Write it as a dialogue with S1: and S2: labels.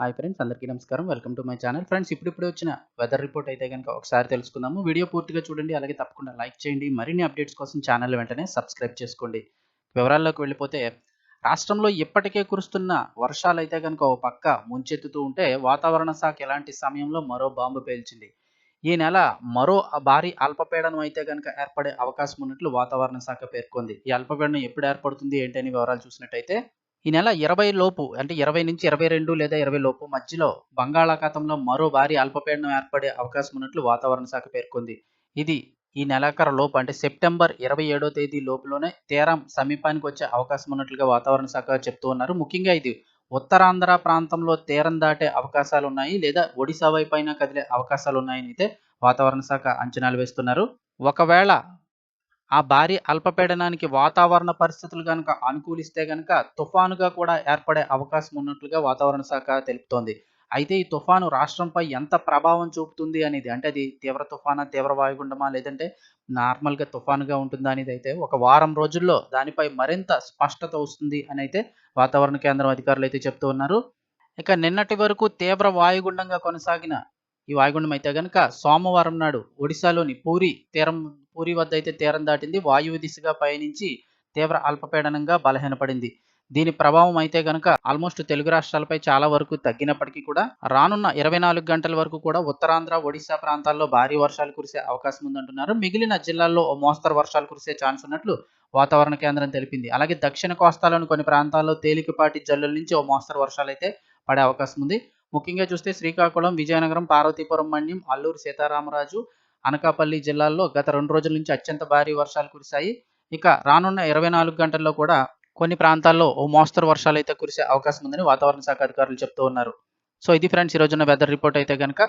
S1: Hi friends అందరికీ నమస్కారం. Welcome to my channel. Friends ఇప్పుడు వచ్చిన వెదర్ రిపోర్ట్ అయితే కనుక ఒకసారి తెలుసుకుందాము. వీడియో పూర్తిగా చూడండి అలాగే తప్పకుండా లైక్ చేయండి. మరిన్ని అప్డేట్స్ కోసం ఛానల్ వెంటనే సబ్స్క్రైబ్ చేసుకోండి. వివరాల్లోకి వెళ్ళిపోతే రాష్ట్రంలో ఇప్పటికే కురుస్తున్న వర్షాలు అయితే కనుక ఓ పక్క ముంచెత్తుతూ ఉంటే వాతావరణ శాఖ ఎలాంటి సమయంలో మరో బాంబు పేల్చింది? ఈ నెల మరో భారీ అల్పపీడనం అయితే కనుక ఏర్పడే అవకాశం ఉన్నట్లు వాతావరణ శాఖ పేర్కొంది. ఈ అల్పపీడనం ఎప్పుడు ఏర్పడుతుంది ఏంటని వివరాలు చూసినట్టయితే ఈ నెల ఇరవై లోపు అంటే ఇరవై నుంచి ఇరవై రెండు లేదా ఇరవై లోపు మధ్యలో బంగాళాఖాతంలో మరో భారీ అల్పపీడనం ఏర్పడే అవకాశం ఉన్నట్లు వాతావరణ శాఖ పేర్కొంది. ఇది ఈ నెలాఖరు లోపు అంటే సెప్టెంబర్ ఇరవై ఏడో తేదీ లోపులోనే తీరం సమీపానికి వచ్చే అవకాశం ఉన్నట్లుగా వాతావరణ శాఖ చెప్తూ ఉన్నారు. ముఖ్యంగా ఇది ఉత్తరాంధ్ర ప్రాంతంలో తీరం దాటే అవకాశాలు ఉన్నాయి లేదా ఒడిశా వైపైన కదిలే అవకాశాలు ఉన్నాయని అయితే వాతావరణ శాఖ అంచనాలు వేస్తున్నారు. ఒకవేళ ఆ భారీ అల్పపీడనానికి వాతావరణ పరిస్థితులు కనుక అనుకూలిస్తే కనుక తుఫానుగా కూడా ఏర్పడే అవకాశం ఉన్నట్లుగా వాతావరణ శాఖ తెలుపుతోంది. అయితే ఈ తుఫాను రాష్ట్రంపై ఎంత ప్రభావం చూపుతుంది అనేది అంటే అది తీవ్ర తుఫానా తీవ్ర వాయుగుండమా లేదంటే నార్మల్గా తుఫానుగా ఉంటుందా అనేది అయితే ఒక వారం రోజుల్లో దానిపై మరింత స్పష్టత వస్తుంది అని అయితే వాతావరణ కేంద్రం అధికారులు అయితే చెప్తూ ఉన్నారు. ఇక నిన్నటి వరకు తీవ్ర వాయుగుండంగా కొనసాగిన ఈ వాయుగుండం అయితే కనుక సోమవారం నాడు ఒడిశాలోని పూరి తీరం పూరి వద్ద అయితే తీరం దాటింది. వాయువు దిశగా పయనించి తీవ్ర అల్పపీడనంగా బలహీనపడింది. దీని ప్రభావం అయితే గనక ఆల్మోస్ట్ తెలుగు రాష్ట్రాలపై చాలా వరకు తగ్గినప్పటికీ కూడా రానున్న ఇరవై నాలుగు గంటల వరకు కూడా ఉత్తరాంధ్ర ఒడిశా ప్రాంతాల్లో భారీ వర్షాలు కురిసే అవకాశం ఉందంటున్నారు. మిగిలిన జిల్లాల్లో ఓ మోస్తరు వర్షాలు కురిసే ఛాన్స్ ఉన్నట్లు వాతావరణ కేంద్రం తెలిపింది. అలాగే దక్షిణ కోస్తాలోని కొన్ని ప్రాంతాల్లో తేలికపాటి జల్లుల నుంచి ఓ మోస్తరు వర్షాలు అయితే పడే అవకాశం ఉంది. ముఖ్యంగా చూస్తే శ్రీకాకుళం విజయనగరం పార్వతీపురం మన్యం అల్లూరు సీతారామరాజు అనకాపల్లి జిల్లాల్లో గత రెండు రోజుల నుంచి అత్యంత భారీ వర్షాలు కురిశాయి. ఇక రానున్న ఇరవై నాలుగు గంటల్లో కూడా కొన్ని ప్రాంతాల్లో ఓ మోస్తరు వర్షాలు అయితే కురిసే అవకాశం ఉందని వాతావరణ శాఖ అధికారులు చెప్తూ ఉన్నారు. సో ఇది ఫ్రెండ్స్ ఈ రోజున వెదర్ రిపోర్ట్ అయితే కనుక